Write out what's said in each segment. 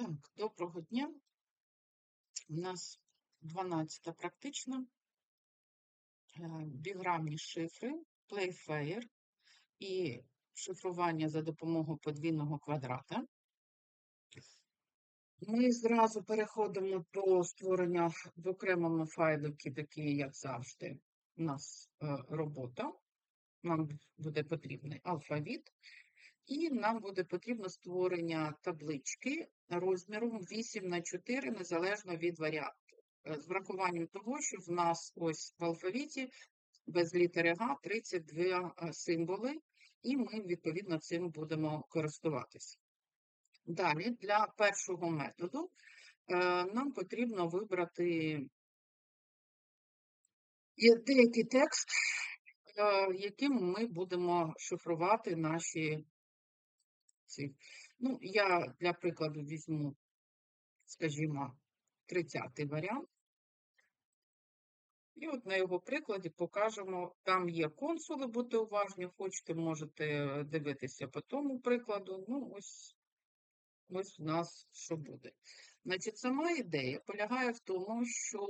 Так, доброго дня. У нас 12 практична. Е, Біграмні шифри, Playfair і шифрування за допомогою подвійного квадрата. Ми зразу переходимо до створення в окремому файликі, такий, як завжди, у нас е, робота. Нам буде потрібний алфавіт. І нам буде потрібно створення таблички розміром 8 на 4, незалежно від варіанту. Е, З врахуванням того, що в нас ось в алфавіті без літери Г 32 е, символи, і ми, відповідно, цим будемо користуватися. Далі, для першого методу е, нам потрібно вибрати деякий текст, яким ми будемо шифрувати наші ці. Ну, я для прикладу візьму, скажімо, 30-й варіант. І от на його прикладі покажемо, там є консули, будьте уважні, хочете, можете дивитися по тому прикладу. Ну, ось, ось у нас що буде. Значить, сама ідея полягає в тому, що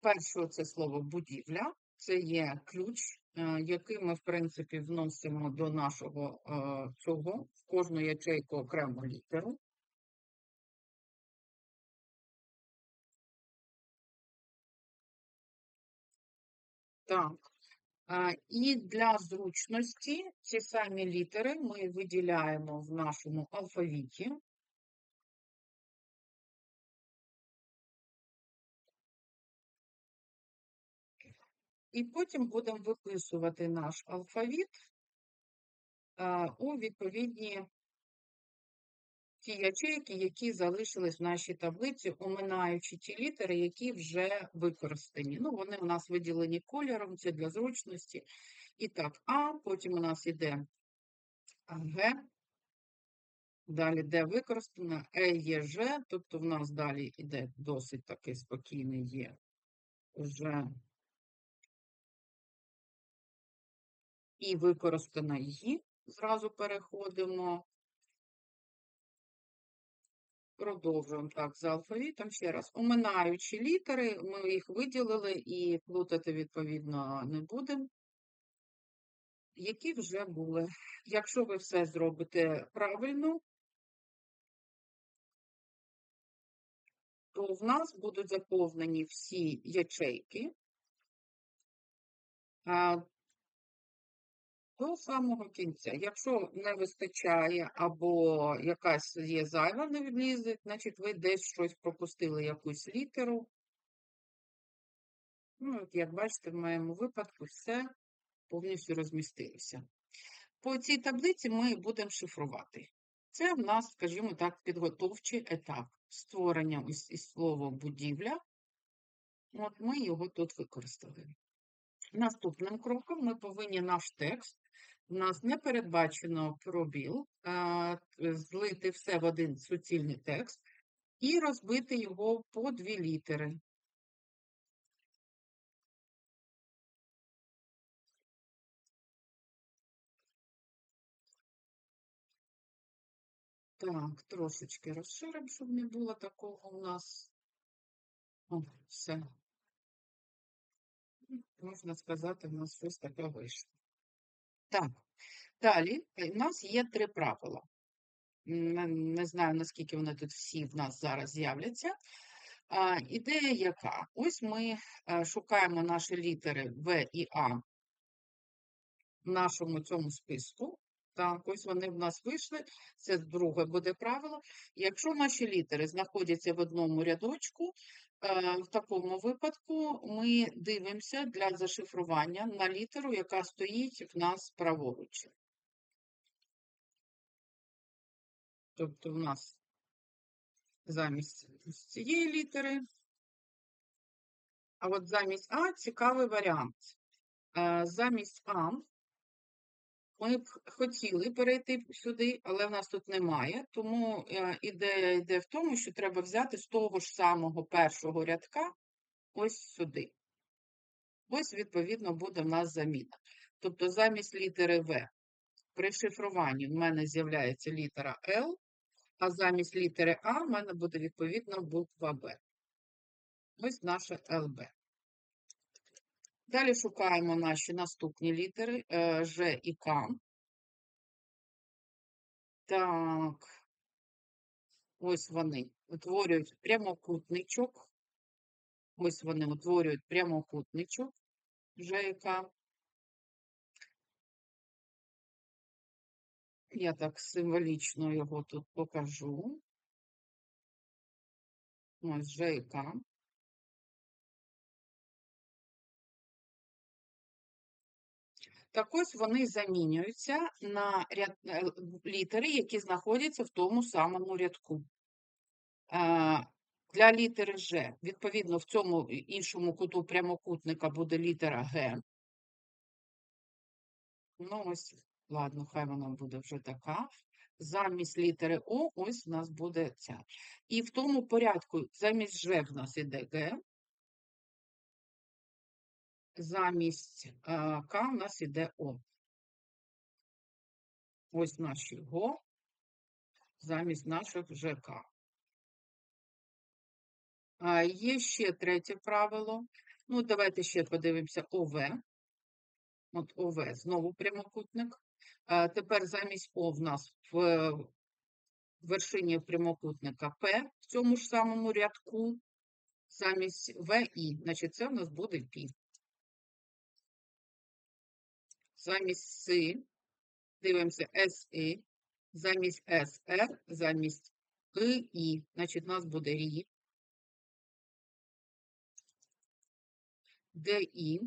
перше це слово будівля, це є ключ, який ми, в принципі, вносимо до нашого е, цього, в кожну ячейку окрему літеру. Так. І для зручності ці самі літери ми виділяємо в нашому алфавіті. І потім будемо виписувати наш алфавіт у відповідні ті ячейки, які залишились в нашій таблиці, оминаючи ті літери, які вже використані. Ну, вони у нас виділені кольором, це для зручності. І так, А, потім у нас йде Г, далі Д використано, Е, Є, Ж, тобто в нас далі йде досить такий спокійний Є, Ж. І використана Ї. Зразу переходимо. Продовжуємо так за алфавітом ще раз. Оминаючи літери, ми їх виділили і плутати, відповідно, не будемо. Які вже були. Якщо ви все зробите правильно, то в нас будуть заповнені всі ячейки до самого кінця. Якщо не вистачає або якась є зайва не влізе, значить ви десь щось пропустили, якусь літеру. Ну, от, як бачите, в моєму випадку все повністю розмістилося. По цій таблиці ми будемо шифрувати. Це в нас, скажімо так, підготовчий етап створення ось із слова будівля. От ми його тут використали. Наступним кроком ми повинні наш текст. У нас не передбачено пробіл, а, злити все в один суцільний текст і розбити його по дві літери. Так, трошечки розширимо, щоб не було такого у нас. О, все. Можна сказати, в нас щось таке вийшло. Так, далі е, у нас є три правила. Не, знаю, наскільки вони тут всі в нас зараз з'являться. А, ідея яка? Ось ми е, шукаємо наші літери В і А в нашому цьому списку. Так, ось вони в нас вийшли. Це друге буде правило. Якщо наші літери знаходяться в одному рядочку, е, в такому випадку ми дивимося для зашифрування на літеру, яка стоїть в нас праворуч. Тобто в нас замість цієї літери, а от замість А цікавий варіант. Е, Замість А ми б хотіли перейти сюди, але в нас тут немає. Тому е, ідея йде в тому, що треба взяти з того ж самого першого рядка ось сюди. Ось, відповідно, буде в нас заміна. Тобто замість літери В при шифруванні в мене з'являється літера L, а замість літери А в мене буде відповідно буква Б. Ось наше ЛБ. Далі шукаємо наші наступні літери е, Ж і К. Так, ось вони утворюють прямокутничок. Ось вони утворюють прямокутничок Ж і К. Я так символічно його тут покажу. Ось Ж і К. Так ось вони замінюються на ряд, е, літери, які знаходяться в тому самому рядку. Е, Для літери Ж, відповідно, в цьому іншому куту прямокутника буде літера Г. Ну, ось, ладно, хай вона буде вже така. Замість літери О, ось у нас буде ця. І в тому порядку замість Ж в нас іде Г, замість е, К в нас іде О. Ось наші ГО замість наших ЖК. А, Є ще третє правило. Ну, давайте ще подивимося ОВ. От ОВ, знову прямокутник. А, Тепер замість О в нас в е, вершині прямокутника П в цьому ж самому рядку. Замість В І. Значить, це в нас буде Пі. Замість С дивимося СІ. Замість СР, замість И, І. Значить, у нас буде Рі. ДІ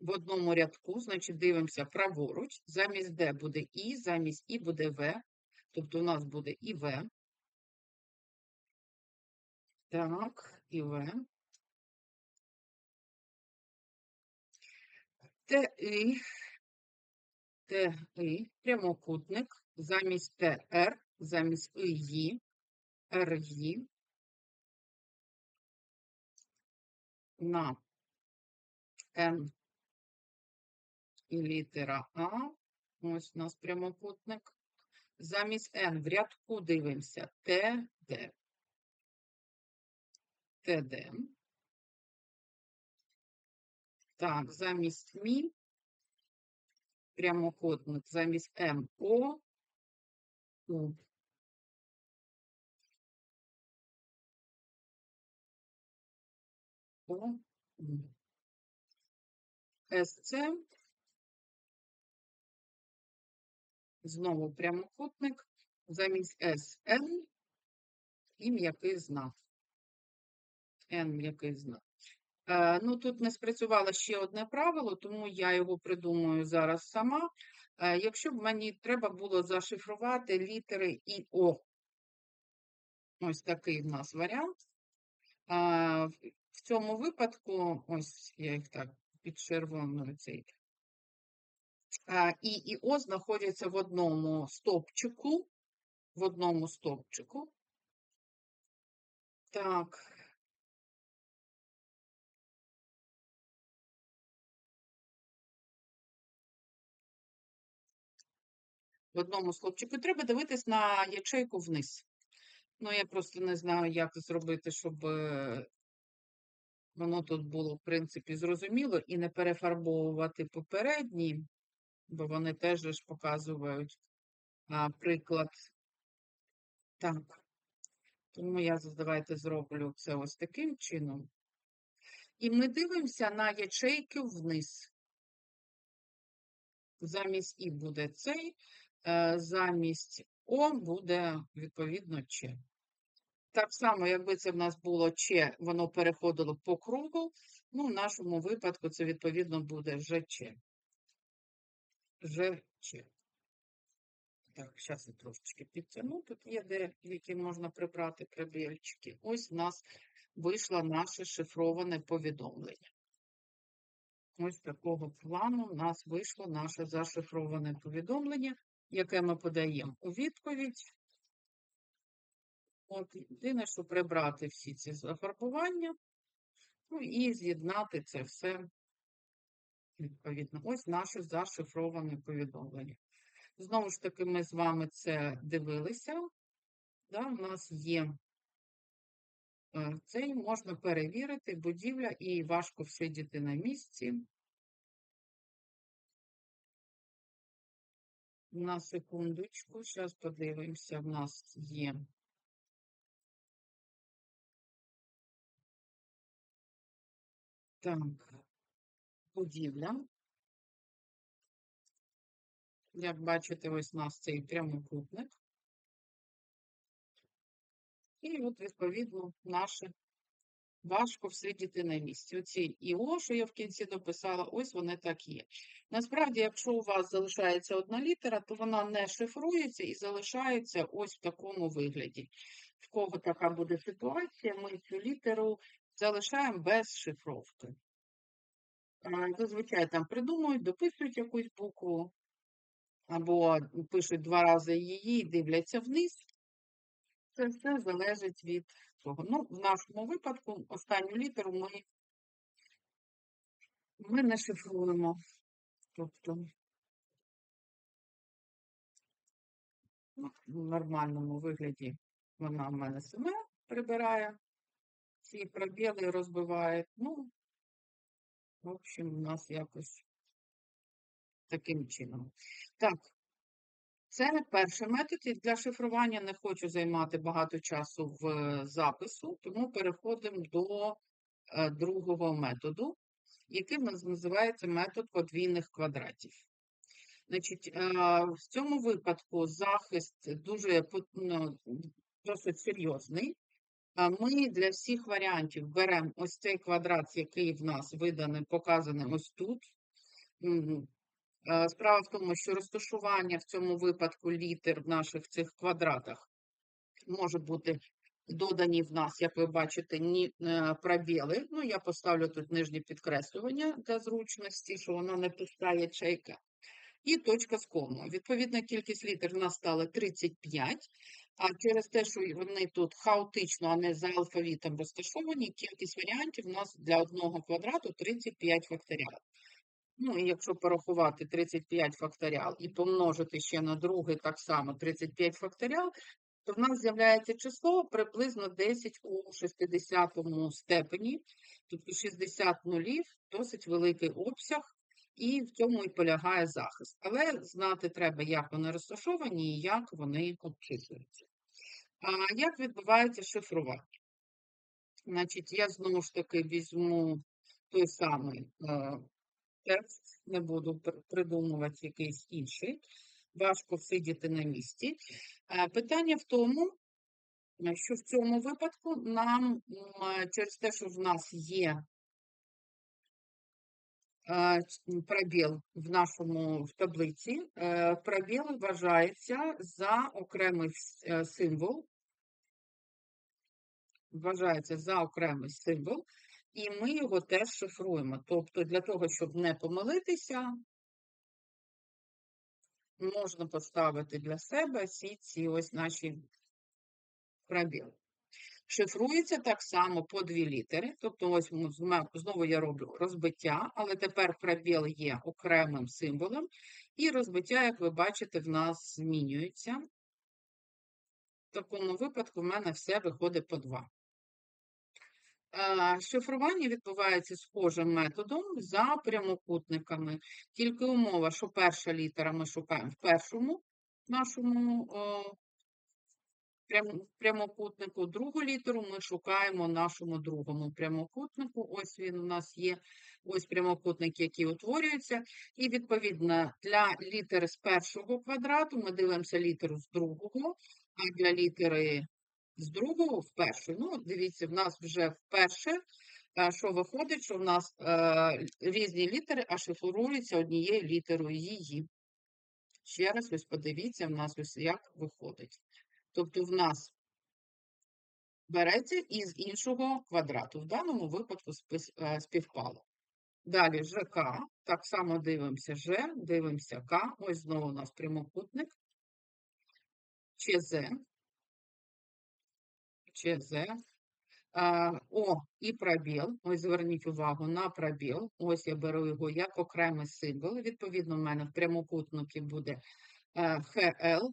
в одному рядку, значить, дивимося праворуч. Замість Д буде І, замість І буде В. Тобто у нас буде і В. Так, і ТИ, ТИ, прямокутник, замість ТР, замість Ії, РІ, на. Н. І літера А. Ось у нас прямокутник. Замість Н в рядку дивимося. ТД. ТД. Так, замість МІ прямокутник, замість МО У. О, СЦ. Знову прямокутник, замість СН і м'який знак. N м'який знак. Е, ну, тут не спрацювало ще одне правило, тому я його придумаю зараз сама. Е, якщо б мені треба було зашифрувати літери І О. Ось такий в нас варіант. В- цьому випадку, ось я їх так під червоною цей. Е, І і О знаходяться в одному стовпчику. В одному стовпчику. Так. В одному стовпчику. І треба дивитись на ячейку вниз. Ну, я просто не знаю, як зробити, щоб е, воно тут було, в принципі, зрозуміло, і не перефарбовувати попередні, бо вони теж ж показують а, приклад. Так. Тому я з- давайте зроблю це ось таким чином. І ми дивимося на ячейки вниз. Замість І буде цей, замість О буде, відповідно, Ч. Так само, якби це в нас було Ч, воно переходило по кругу, ну, в нашому випадку це, відповідно, буде ЖЧ. ЖЧ. Так, зараз я трошечки підтягну. Тут є де, які можна прибрати пробільчики. Ось у нас вийшло наше шифроване повідомлення. Ось такого плану у нас вийшло наше зашифроване повідомлення, яке ми подаємо у відповідь. От, єдине, що прибрати всі ці зафарбування, ну і з'єднати це все відповідно. Ось наше зашифроване повідомлення. Знову ж таки, ми з вами це дивилися. Да, у нас є е, цей, можна перевірити, будівля і важко всидіти на місці. На секундочку, зараз подивимося, в нас є. Так, будівля. Як бачите, ось у нас цей прямокутник. І от, відповідно, наше важко всидіти на місці. Оці ІО, що я в кінці дописала, ось вони так є. Насправді, якщо у вас залишається одна літера, то вона не шифрується і залишається ось в такому вигляді. В кого така буде ситуація, ми цю літеру залишаємо без шифровки. Зазвичай там придумують, дописують якусь букву, або пишуть два рази її і дивляться вниз. Це все залежить від цього. Ну, в нашому випадку останню літеру ми, ми не шифруємо. Тобто ну, в нормальному вигляді вона в мене саме прибирає, ці пробіли розбиває. Ну, в общем, у нас якось таким чином. Так, це перший метод. І для шифрування не хочу займати багато часу в е, запису, тому переходимо до е, другого методу, який називається метод подвійних квадратів. Значить, е, в цьому випадку захист дуже ну, досить серйозний. Ми для всіх варіантів беремо ось цей квадрат, який в нас виданий, показаний ось тут. Е, справа в тому, що розташування в цьому випадку літер в наших цих квадратах може бути додані в нас, як ви бачите, ні е, пробіли. Ну, я поставлю тут нижнє підкреслювання для зручності, що воно не пуста ячейка. І точка з комою. Відповідна кількість літер в нас стала 35, а через те, що вони тут хаотично, а не за алфавітом розташовані, кількість варіантів у нас для одного квадрату 35 факторіал. Ну, і якщо порахувати 35 факторіал і помножити ще на другий так само 35 факторіал, то в нас з'являється число приблизно 10 у 60 степені, тобто 60 нулів, досить великий обсяг, і в цьому і полягає захист. Але знати треба, як вони розташовані і як вони обчислюються. А як відбувається шифрування? Значить, я знову ж таки візьму той самий е, текст, не буду придумувати якийсь інший, важко сидіти на місці. Питання в тому, що в цьому випадку нам через те, що в нас є пробіл в нашому в таблиці, е, пробіл вважається за окремий е, символ, вважається за окремий символ, і ми його теж шифруємо. Тобто, для того, щоб не помилитися, можна поставити для себе всі ці ось наші пробіли. Шифрується так само по дві літери. Тобто, ось знову я роблю розбиття, але тепер пробіл є окремим символом, і розбиття, як ви бачите, в нас змінюється. В такому випадку в мене все виходить по два. Шифрування відбувається схожим методом за прямокутниками. Тільки умова, що перша літера ми шукаємо в першому нашому прямокутнику, другу літеру ми шукаємо нашому другому прямокутнику. Ось він у нас є ось прямокутник, який утворюється. І, відповідно, для літери з першого квадрату ми дивимося літеру з другого, а для літери з другого в першу. Ну, дивіться, в нас вже вперше, е, що виходить, що в нас е, різні літери, а однією літерою її. Ще раз ось подивіться, в нас ось як виходить. Тобто, в нас береться із іншого квадрату. В даному випадку е, співпало. Далі ЖК, так само дивимося Ж, дивимося К, ось знову у нас прямокутник, ЧЗ, ЧЗ. О, і пробіл. Ось зверніть увагу на пробіл. Ось я беру його як окремий символ. Відповідно, в мене в прямокутнику буде е, ХЛ.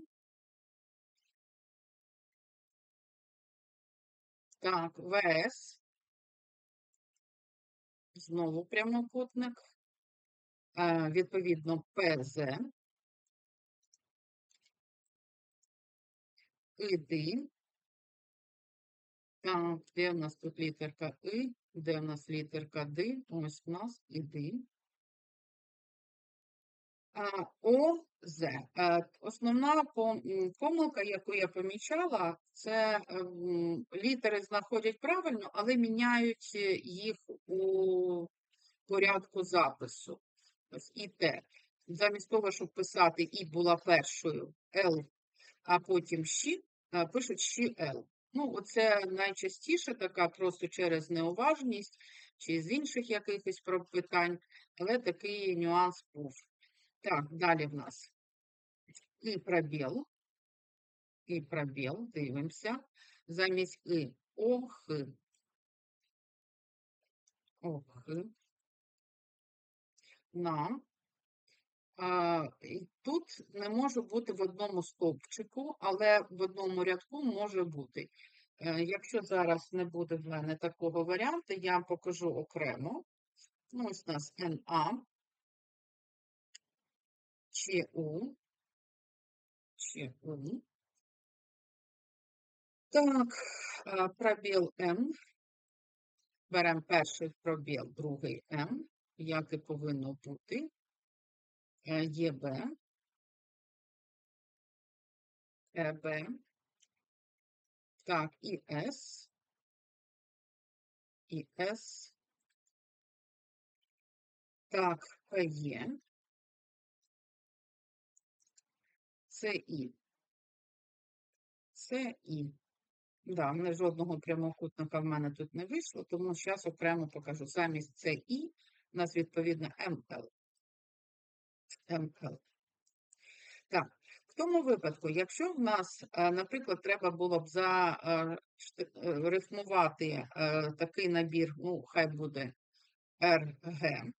Так, ВС. Знову прямокутник. Е, Відповідно, ПЗ. ІД. Де в нас тут літерка И, де в нас літерка Д? Ось у нас ІД. А, ОЗ. Е, Основна помилка, яку я помічала, це ем, літери знаходять правильно, але міняють е, їх у порядку запису. Ось і Т. Замість того, щоб писати І була першою Л, а потім Щ, е, пишуть Щ Л. Ну, оце найчастіше така просто через неуважність чи з інших якихось питань, але такий нюанс був. Так, далі в нас і пробіл, і пробіл, дивимося. Замість і ох, ох, на. І тут не може бути в одному стовпчику, але в одному рядку може бути. Е, Якщо зараз не буде в мене такого варіанту, я покажу окремо. Ну, ось у нас НА, ЧУ, ЧУ. Так, е, пробіл М. Беремо перший пробіл, другий М, як і повинно бути. Е, ЄБ, ЕБ. Так, і С, і С. Так, ПЕ. ЦІ. ЦІ. Да, не жодного прямокутника в мене тут не вийшло, тому зараз окремо покажу. Замість ЦІ у нас відповідно МЛ. МЛ. Так, в тому випадку, якщо в нас, е, наприклад, треба було б зарифмувати такий набір, ну, хай буде РГ.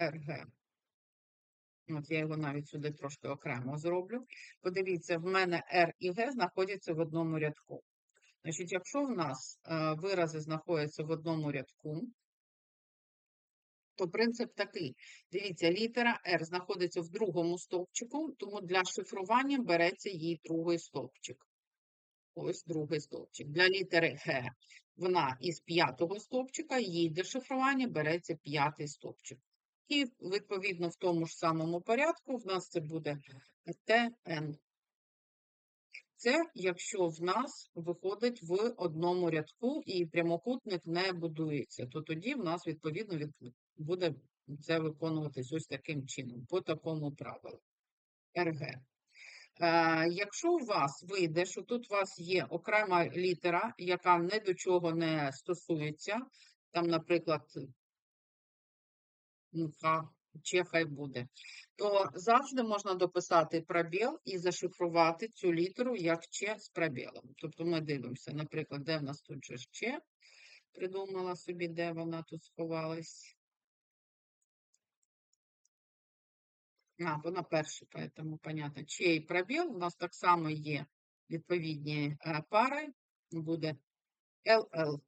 РГ. От я його навіть сюди трошки окремо зроблю. Подивіться, в мене R і G знаходяться в одному рядку. Значить, якщо в нас е, вирази знаходяться в одному рядку, то принцип такий. Дивіться, літера R знаходиться в другому стовпчику, тому для шифрування береться її другий стовпчик. Ось другий стовпчик. Для літери Г вона із п'ятого стовпчика, їй для шифрування береться п'ятий стовпчик. І, відповідно, в тому ж самому порядку в нас це буде ТН. Це якщо в нас виходить в одному рядку і прямокутник не будується, то тоді в нас, відповідно, від... буде це виконуватись ось таким чином, по такому правилу. РГ. Е, якщо у вас вийде, що тут у вас є окрема літера, яка ні до чого не стосується, там, наприклад, ну, чи хай буде, то завжди можна дописати пробіл і зашифрувати цю літеру як Ч з пробілом. Тобто ми дивимося, наприклад, де в нас тут же Ч, придумала собі, де вона тут сховалась. А, вона перша, поэтому понятно. Чей пробіл, у нас так само є відповідні е, пари, буде LL.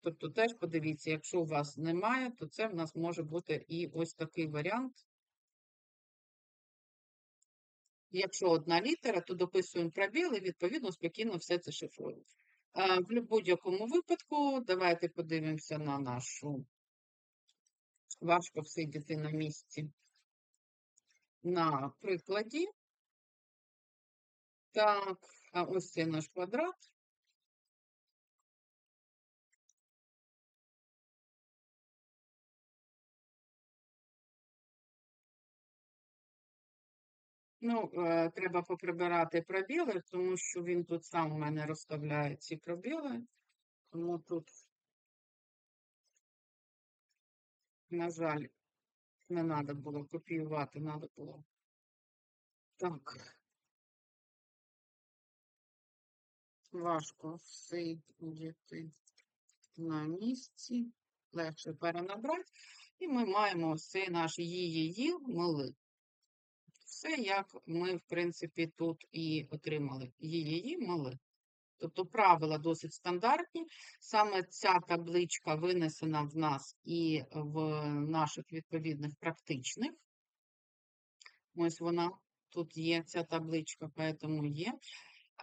Тобто теж подивіться, якщо у вас немає, то це в нас може бути і ось такий варіант. Якщо одна літера, то дописуємо пробіл і, відповідно, спокійно все це шифруємо. В будь-якому випадку, давайте подивимося на нашу важко всидіти на місці. На прикладі. Так, а ось це наш квадрат. Ну, е, треба поприбирати пробіли, тому що він тут сам у мене розставляє ці пробіли. Тому тут, на жаль, не треба було копіювати, треба було. Так. Важко всидіти на місці, легше перенабрати. І ми маємо ось наш її мили. Все, як ми, в принципі, тут і отримали. Її мали. Тобто правила досить стандартні. Саме ця табличка винесена в нас і в наших відповідних практичних. Ось вона тут є, ця табличка, поэтому є.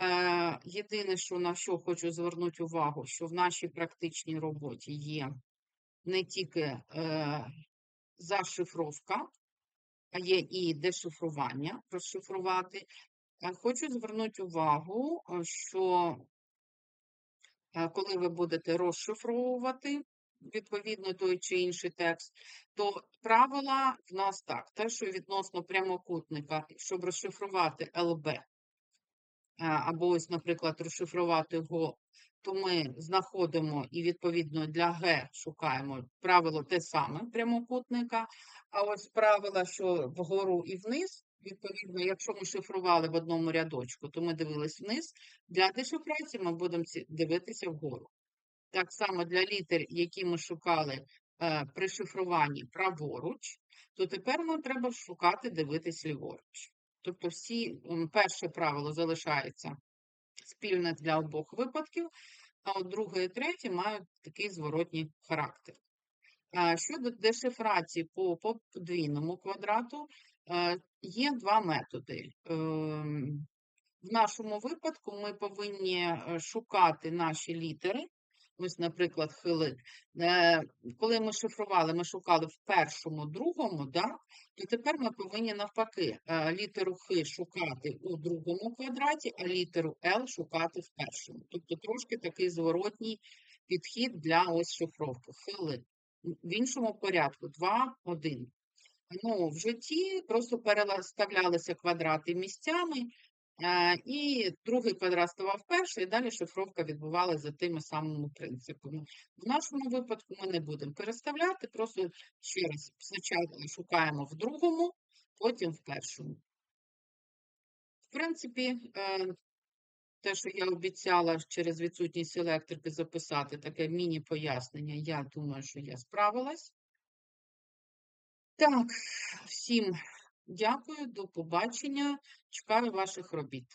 Е, Єдине, що на що хочу звернути увагу, що в нашій практичній роботі є не тільки е, зашифровка, а є і дешифрування, розшифрувати. Хочу звернути увагу, що коли ви будете розшифровувати відповідно той чи інший текст, то правила в нас так, те, що відносно прямокутника, щоб розшифрувати ЛБ, е, або ось, наприклад, розшифрувати го, то ми знаходимо і відповідно для Г шукаємо правило те саме прямокутника. А ось правила, що вгору і вниз, відповідно, якщо ми шифрували в одному рядочку, то ми дивились вниз. Для дешифрації ми будемо дивитися вгору. Так само для літер, які ми шукали е, при шифруванні праворуч, то тепер нам треба шукати дивитись ліворуч. Тобто всі перше правило залишається спільне для обох випадків, а от друге і третє мають такий зворотній характер. Щодо дешифрації по по подвійному квадрату, е, є два методи. Ем, В нашому випадку ми повинні е, шукати наші літери. Ось, наприклад, хили. Е, Коли ми шифрували, ми шукали в першому, другому, да? то тепер ми повинні навпаки е, літеру Х шукати у другому квадраті, а літеру Л шукати в першому. Тобто трошки такий зворотній підхід для ось шифровки. Хили. В іншому порядку 2, 1. Ну, в житті просто переставлялися квадрати місцями, і другий квадрат ставав перший, і далі шифровка відбувалася за тими самими принципами. В нашому випадку ми не будемо переставляти, просто ще раз спочатку шукаємо в другому, потім в першому. В принципі, е, те, що я обіцяла через відсутність електрики записати таке міні-пояснення, я думаю, що я справилась. Так, всім дякую, до побачення. Чекаю ваших робіт.